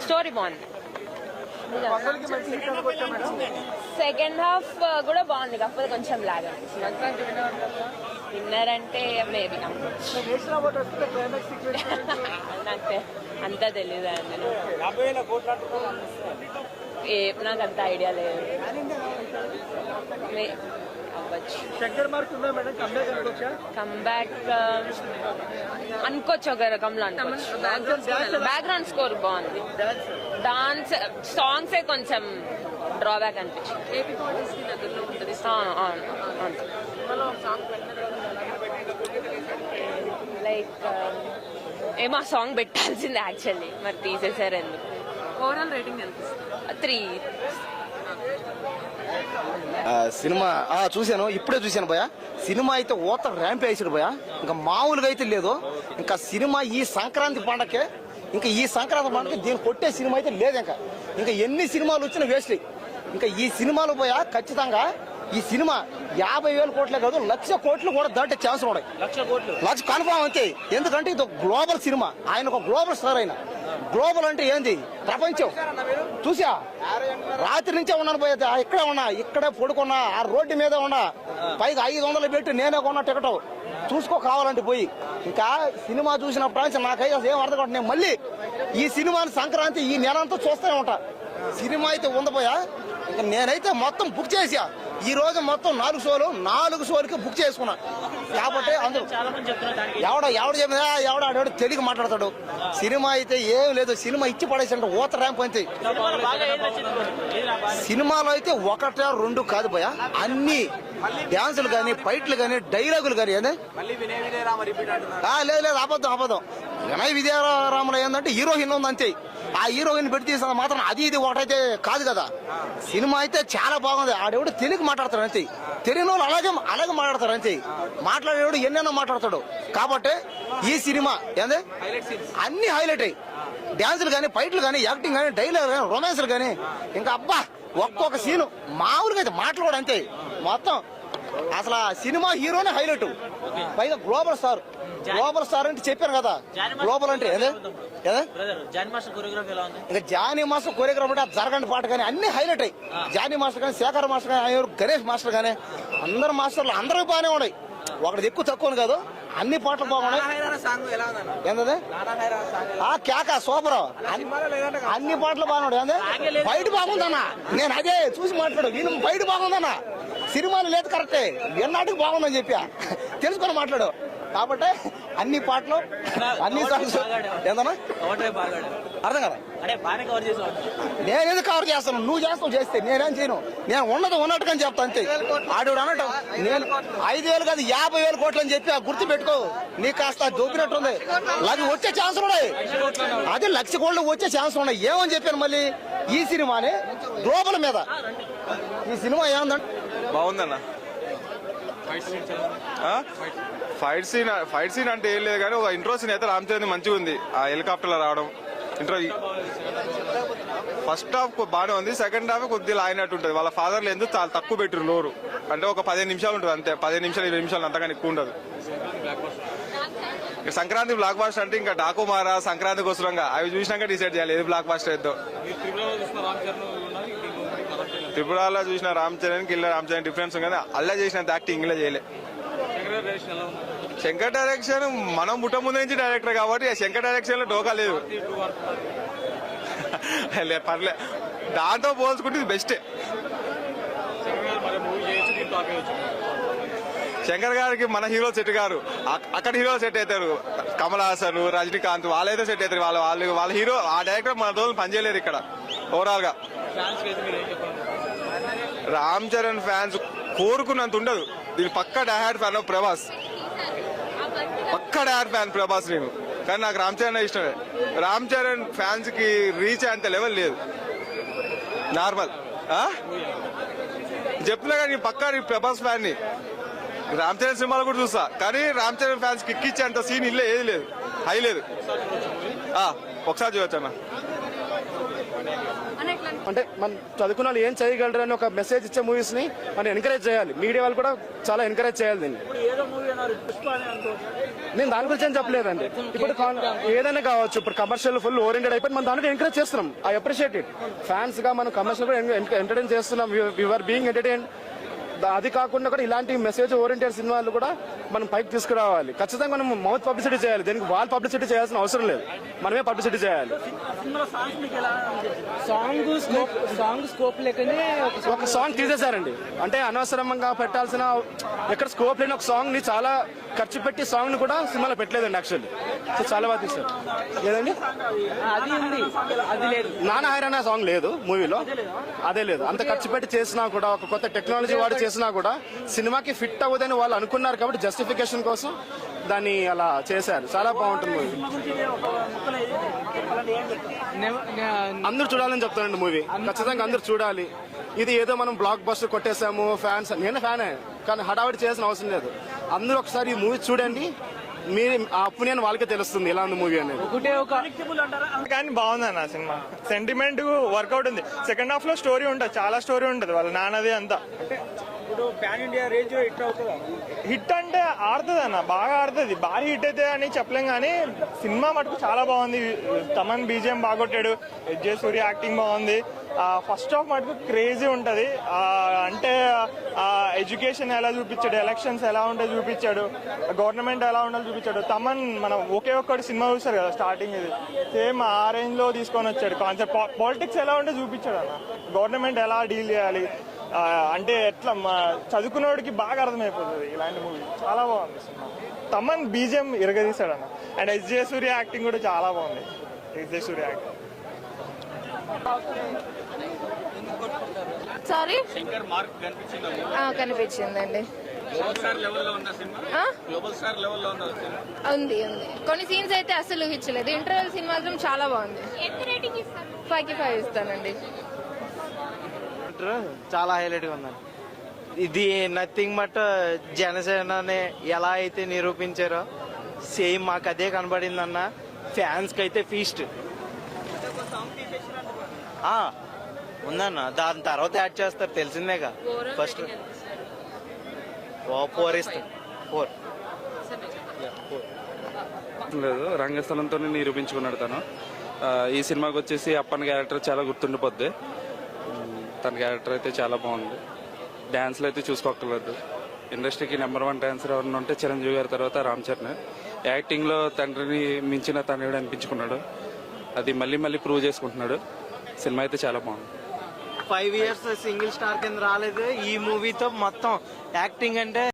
Story బాగుందా second half కూడా బాగుంది. కాకపోతే కొంచెం లాగ్ విన్నర్ విన్నర్ అంటే మేబీ నాకు. అంతా. తెలియదు అండి నాకు? అంత ఐడియా లేదు. కంబ్యాక్ అనుకోవచ్చా? కమ్బ్యాక్ అనుకోవచ్చు ఒక రకంలో అనుకోవచ్చు. బ్యాక్గ్రౌండ్ స్కోర్ బాగుంది. డాన్స్ సాంగ్స్ కొంచెం డ్రాబ్యాక్ అనిపించింది. ఆ, లైక్ ఏమో సాంగ్ పెట్టాల్సింది యాక్చువల్లీ మరి తీసేసారు ఎందుకు? ఓవరాల్ రేటింగ్ ఎంత? త్రీ ఆ, సినిమా చూశాను ఇప్పుడే చూశాను భయ సినిమా అయితే ఓత ర్యాంప్ వేసాడు భయ ఇంకా మామూలుగా అయితే లేదు. ఇంకా సినిమా ఈ సంక్రాంతి పండగకే ఇంకా ఈ సంక్రాంతి పండగకి దీన్ని కొట్టే సినిమా అయితే లేదు ఇంకా. ఇంకా ఎన్ని సినిమాలు వచ్చినా వేస్ట్ ఇంకా ఈ సినిమాలు పోయా ఖచ్చితంగా ఈ సినిమా యాభై వేల కోట్లే కాదు లక్ష కోట్లు కూడా దాటే ఛాన్స్ ఉన్నాయి. లక్ష కోట్లు? లక్ష కన్ఫామ్ అంతే. ఎందుకంటే ఇది ఒక గ్లోబల్ సినిమా. ఆయన ఒక గ్లోబల్ స్టార్ అయిన గ్లోబల్ అంటే ఏంది? ప్రపంచం. చూసా రాత్రి నుంచే ఉన్నాను పోయేది ఇక్కడే ఉన్నా ఇక్కడే పడుకున్నా ఆ రోడ్డు మీద ఉన్నా. పైగా ఐదు వందలు పెట్టి నేనే కొన్నా టికెట్. చూసుకో కావాలంటే పోయి. ఇంకా సినిమా చూసినప్పటి నుంచి నాకైతే ఏం అర్థం కావట్లేదు. నేను మళ్ళీ ఈ సినిమాని సంక్రాంతి ఈ నెల అంతా చూస్తూనే ఉంటా. సినిమా అయితే ఉందపోయా ఇంకా నేనైతే మొత్తం బుక్ చేసా ఈ రోజు మొత్తం నాలుగు షోలు నాలుగు షోలకి బుక్ చేసుకున్నా. కాబట్టి అందరూ ఎవడ ఎవడ చెప్పినా ఎవడ ఆడేవాడు తెలుగు మాట్లాడతాడు. సినిమా అయితే ఏం లేదు సినిమా ఇచ్చి పడేసి ఊత ర్యాంప్ అంతే. సినిమాలో అయితే ఒకట రెండు కాదు భయ అన్ని డాన్సులు కానీ ఫైట్లు కానీ డైలాగులు కానీ ఆ, లేదు లేదు అబద్ధం అబద్ధం వినయ్ విద్యారాములు ఏంటంటే హీరోయిన్ ఉంది అంతే ఆ హీరోయిన్ పెట్టి తీసిన మాత్రం అది ఇది ఒకటైతే కాదు కదా. సినిమా అయితే చాలా బాగుంది. ఆడెవడు తెలుగు మాట్లాడతాడు అంతే. తెలియని వాళ్ళు అలాగే అలాగే మాట్లాడతారు అంతే. మాట్లాడేవాడు ఎన్నెన్నో మాట్లాడతాడు. కాబట్టి ఈ సినిమా ఏంది? అన్ని హైలైట్ అయ్యి డాన్సులు కానీ ఫైట్లు కానీ యాక్టింగ్ కానీ డైలాగ్ కానీ రొమాన్స్లు కానీ ఇంకా అబ్బా ఒక్కొక్క సీను మామూలుగా అయితే మాటలు కూడా అంతే. మొత్తం అసలు ఆ సినిమా హీరోనే హైలైట్ పైగా గ్లోబల్ స్టార్ గ్లోబల్ స్టార్ అంటే చెప్పాను కదా. గ్లోబల్ అంటే ఏదే? ఏదే? బ్రదర్ జాన్ మాస్టర్ కొరియోగ్రఫీ ఎలా ఉంది? ఇంకా జానీ మాస్టర్ కొరియోగ్రాఫ్ అంటే జరగండి పాట కానీ అన్ని హైలైట్ అయ్యి జానీ మాస్టర్ కానీ శేఖర్ మాస్టర్ కానీ ఆయన గణేష్ మాస్టర్ కానీ అందరు మాస్టర్లు అందరూ బాగానే ఉన్నాయి. ఒకటి ఎక్కువ తక్కువ కాదు. అన్ని పాటలు బాగున్నాయి. ఏంటది నానా ఆ కేక సూపర్. అన్ని పాటలు బాగున్నాడు ఏంది? బయట బాగుందన్న నేను అదే చూసి మాట్లాడు వీళ్ళు బయట బాగుందన్న సినిమాలు లేదు కరెక్టే. ఎన్నాటికి బాగుందని చెప్పా. తెలుసుకొని మాట్లాడు. కాబట్టి అన్ని పాటలు అన్ని సాంగ్స్. ఏందన్నా. అర్థం కదా? నేనేది కవర్ చేస్తాను? నువ్వు చేస్తావు చేస్తే. నేనేం చేయను. నేను ఉన్నది ఉన్నట్టుగా చెప్తా అంతే. ఆడు అన్నట్టు నేను ఐదు వేలు కాదు యాభై వేల కోట్లు అని చెప్పి ఆ గుర్తు పెట్టుకో. నీకు కాస్త దొబ్బినట్టుంది. అది వచ్చే ఛాన్స్ ఉన్నాయి. అదే లక్ష కోట్లు వచ్చే ఛాన్స్ ఉన్నాయి. ఏమని చెప్పాను మళ్ళీ? ఈ సినిమాని గ్లోబల్ మీద. ఈ సినిమా ఏముందంటే బాగుందన్న? ఫైట్ సీన్ ఫైట్ సీన్ అంటే ఏం లేదు కానీ ఒక ఇంట్రో సీన్ అయితే రామ్ చరణ్ మంచిగా ఉంది. ఆ హెలికాప్టర్లో రావడం. ఇంట్రో ఫస్ట్ హాఫ్ బాగానే ఉంది. సెకండ్ హాఫ్ కొద్దిగా లాగినట్టు ఉంటుంది. వాళ్ళ ఫాదర్లు ఎందుకు చాలా తక్కువ పెట్టారు నోరు. అంటే ఒక పదిహేను నిమిషాలు ఉంటుంది అంతే. పదిహేను నిమిషాలు ఇరవై నిమిషాలు అంతగా ఎక్కువ ఉండదు. సంక్రాంతి బ్లాక్ బాస్టర్ అంటే ఇంకా డాకుమారా సంక్రాంతి కోసరంగా అవి చూసినాక డిసైడ్ చేయాలి ఏది బ్లాక్ బాస్టర్ ఏదో త్రిపురలో చూసిన రామ్ చరణ్కి రామ్ చరణ్ డిఫరెన్స్ ఉంది అల్లా చేసినంత యాక్టింగ్ ఇలా చేయలే. శంకర్ డైరెక్షన్ మనం పుట్ట ముందు నుంచి డైరెక్టర్ కాబట్టి ఆ శంకర్ డైరెక్షన్లో డోకా లేదు. లే, పర్లే. దాంతో పోల్చుకుంటే బెస్టే శంకర్ గారికి మన హీరో సెట్ గారు. అక్- అక్కడ హీరో సెట్ అవుతారు. కమల్ హాసన్ రజనీకాంత్ వాళ్ళైతే సెట్ అవుతారు. వాళ్ళ వాళ్ళు వాళ్ళ హీరో ఆ డైరెక్టర్ మన రోజులు పనిచేయలేరు ఇక్కడ. ఓవరాల్గా. రామ్ చరణ్ ఫ్యాన్స్ కోరుకున్నంత ఉండదు. దీని పక్క డయాడ్ ఫ్యాన్ ప్రభాస్. పక్క డయాడ్ ఫ్యాన్ ప్రభాస్ నేను. కానీ నాకు రామ్ చరణ్ ఇష్టమే. రామ్ చరణ్ ఫ్యాన్స్కి రీచ్ అంత లెవెల్ లేదు. నార్మల్ చెప్తున్నా కానీ నేను పక్కా ప్రభాస్ ఫ్యాన్ని. రామ్ చరణ్ సినిమాలు కూడా చూస్తా. కానీ రామ్ చరణ్ ఫ్యాన్స్కి ఇచ్చే అంత సీన్ ఇల్లే ఏది లేదు. హై లేదు. ఒకసారి చూడొచ్చు అన్న అంటే మనం చదువుకున్న వాళ్ళు ఏం చేయగలరు అని ఒక మెసేజ్ ఇచ్చే మూవీస్ని మనం ఎంకరేజ్ చేయాలి. మీడియా వాళ్ళు కూడా చాలా ఎంకరేజ్ చేయాలి దీన్ని. నేను దాని గురించి ఏం చెప్పలేదండి. ఇప్పుడు ఏదైనా కావచ్చు ఇప్పుడు కమర్షియల్ ఫుల్ ఓరియంటెడ్ అయిపోయి మనం దానికి ఎంకరేజ్ చేస్తున్నాం. ఐ అప్రిషియేట్ ఇట్ ఫ్యాన్స్గా మనం కమర్షియల్ కూడా ఎంటర్టైన్ చేస్తున్నాం. యువర్ బీయింగ్ ఎంటర్టైన్ అది కాకుండా కూడా ఇలాంటి మెసేజ్ ఓరియంటెడ్ సినిమాలు కూడా మనం పైకి తీసుకురావాలి. ఖచ్చితంగా మనం మౌత్ పబ్లిసిటీ చేయాలి. దీనికి వాళ్ళు పబ్లిసిటీ చేయాల్సిన అవసరం లేదు. మనమే పబ్లిసిటీ చేయాలి? సాంగ్ సాంగ్ స్కోప్ లేకనే ఒక సాంగ్ తీసేశారండి. అంటే అనవసరంగా పెట్టాల్సిన ఎక్కడ స్కోప్ లేని ఒక సాంగ్ని చాలా ఖర్చు పెట్టి సాంగ్ని కూడా సినిమాలో పెట్టలేదండి యాక్చువల్లీ సో చాలా బాగా తీశారు. ఏదండి? అది ఉంది. అది లేదు. నాన్న హైరానా సాంగ్ లేదు మూవీలో. అదే లేదు. అంత ఖర్చు పెట్టి చేసినా కూడా ఒక కొత్త టెక్నాలజీ వాడి చేసినా కూడా సినిమాకి ఫిట్ అవ్వదని వాళ్ళు అనుకున్నారు కాబట్టి జస్టిఫికేషన్ కోసం దాన్ని అలా చేశారు. చాలా బాగుంటుంది మూవీ. అందరూ చూడాలని చెప్తానండి మూవీ. ఖచ్చితంగా అందరూ చూడాలి. ఇది ఏదో మనం బ్లాక్ బస్టర్ కొట్టేసాము ఫ్యాన్స్ నేను ఫ్యానే కానీ హడావిడి చేయాల్సిన అవసరం లేదు. అందరూ ఒకసారి ఈ మూవీ చూడండి. మీ ఆ ఒపీనియన్ వాళ్ళకే తెలుస్తుంది ఎలా ఉంది మూవీ అనేది. ఒకటే ఒక కానీ బాగుంది అన్న సినిమా. సెంటిమెంట్ వర్కౌట్ ఉంది. సెకండ్ హాఫ్లో స్టోరీ ఉంటుంది. చాలా స్టోరీ ఉంటుంది. వాళ్ళ నాన్నది అంతా. ఇప్పుడు పాన్ ఇండియా రేంజ్ హిట్ అవుతుందా? హిట్ అంటే ఆడుతుంది అన్న బాగా ఆడుతుంది. భారీ హిట్ అయితే అని చెప్పలేం కానీ సినిమా మటుకు చాలా బాగుంది. తమన్ బీజిఎం బాగొట్టాడు. జే సూర్య యాక్టింగ్ బాగుంది. ఫస్ట్ హాఫ్ మటుకు క్రేజీ ఉంటుంది. అంటే ఎడ్యుకేషన్ ఎలా చూపించాడు ఎలక్షన్స్ ఎలా ఉంటాయి చూపించాడు గవర్నమెంట్ ఎలా ఉండాలి చూపించాడు. తమన్ మనం ఒకే ఒక్కటి సినిమా చూస్తారు కదా స్టార్టింగ్ ఇది. సేమ్ ఆ రేంజ్లో తీసుకొని వచ్చాడు. కాన్సెప్ట్ పాలిటిక్స్ ఎలా ఉంటే చూపించాడు అన్న. గవర్నమెంట్ ఎలా డీల్ చేయాలి? అంటే ఎట్లా మా చదువుకున్నవాడికి బాగా అర్థమైపోతుంది ఇలాంటి మూవీ చాలా బాగుంది సినిమా. తమన్ బీజిఎం ఇరగదీశాడు అన్న and S J Surya acting కూడా చాలా బాగుంది. S J Surya acting sorry Shankar mark కనిపించిందా ఆ, కనిపించిందండి. సినిమా? సినిమా? ఉంది ఉంది. కొన్ని సీన్స్ అయితే అసలు ఇచ్చలేదు ఇంటర్వెల్ సీన్ మాత్రం చాలా బాగుంది. ఫైవ్కి ఫైవ్ ఇస్తానండి. చాలా హైలైట్గా ఉందండి. ఇది నథింగ్ బట్ జనసేనని ఎలా అయితే నిరూపించారో సేమ్ మాకు అదే కనబడిందన్న ఫ్యాన్స్కి అయితే ఫీస్ట్ ఉందన్న. దాని తర్వాత యాడ్ చేస్తారు తెలిసిందేగా. ఫస్ట్ ఫోర్ ఇస్తాం. ఫోర్ లేదు రంగస్థలంతో నిరూపించుకున్నాడు తను. ఈ సినిమాకి వచ్చేసి అప్పన్ క్యారెక్టర్ చాలా గుర్తుండిపోద్ది. తన క్యారెక్టర్ అయితే చాలా బాగుంది. డ్యాన్స్లో అయితే చూసుకోక్కర్లేదు. ఇండస్ట్రీకి నెంబర్ వన్ డ్యాన్సర్ ఎవరిని ఉంటే చిరంజీవి గారి తర్వాత రామ్ చరణ్. యాక్టింగ్లో తండ్రిని మించిన తనయుడు అనిపించుకున్నాడు. అది మళ్ళీ మళ్ళీ ప్రూవ్ చేసుకుంటున్నాడు. సినిమా అయితే చాలా బాగుంది. ఫైవ్ ఇయర్స్ సింగిల్ స్టార్ కింద రాలేదు. ఈ మూవీతో మొత్తం యాక్టింగ్ అంటే